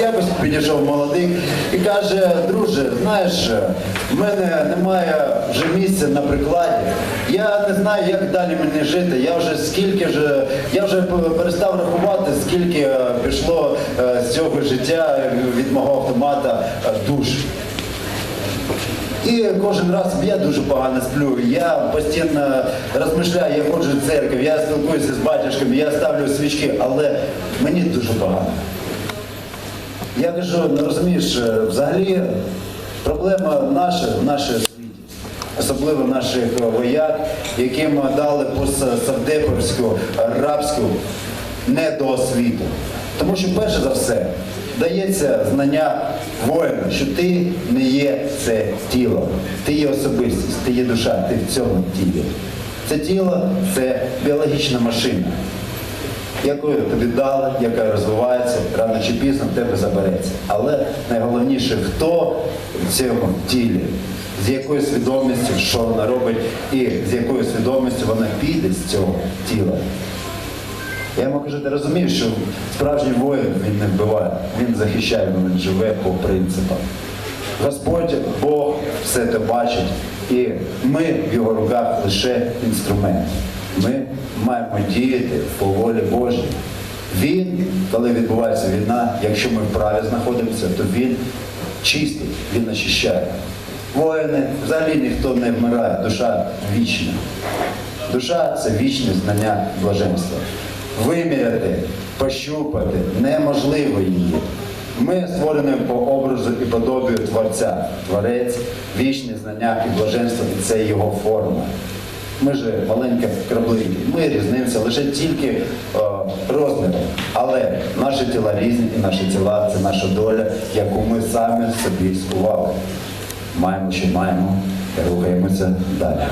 Якось підійшов молодик і каже, друже, знаєш, в мене немає вже місця на прикладі. Я не знаю, як далі мені жити. Я вже скільки ж, я вже перестав рахувати, скільки е, пішло е, з цього життя від мого автомата е, душ. І кожен раз я дуже погано сплю. Я постійно розмишляю, я ходжу в церкву, я спілкуюся з батюшками, я ставлю свічки, але мені дуже погано. Я кажу, ну розумієш, е, взагалі проблема наша в нашій освіті, особливо наших вояк, яким дали постсавдеповську рабську недоосвіту. Тому що перше за все дається знання воїну, що ти не є це тіло, ти є особистість, ти є душа, ти в цьому тілі. Це тіло це біологічна машина яку тобі дали, яка розвивається, рано чи пізно в тебе забереться. Але найголовніше, хто в цьому тілі, з якою свідомістю, що вона робить, і з якою свідомістю вона піде з цього тіла. Я йому кажу, ти розумієш, що справжній воїн він не вбиває, він захищає, він живе по принципам. Господь Бог все це бачить, і ми в його руках лише інструмент. Ми маємо діяти по волі Божій. Він, коли відбувається війна, якщо ми в праві знаходимося, то він чистий, він очищає. Воїни, взагалі ніхто не вмирає, душа вічна. Душа це вічне знання блаженства. Виміряти, пощупати неможливо її. Ми створені по образу і подобію Творця. Творець, вічне знання і блаженство, це його форма. Ми ж маленькі краплинка. Ми різнимося лише тільки о, розміром. Але наші тіла різні, і наші тіла це наша доля, яку ми самі собі скували. Маємо, що маємо, рухаємося далі.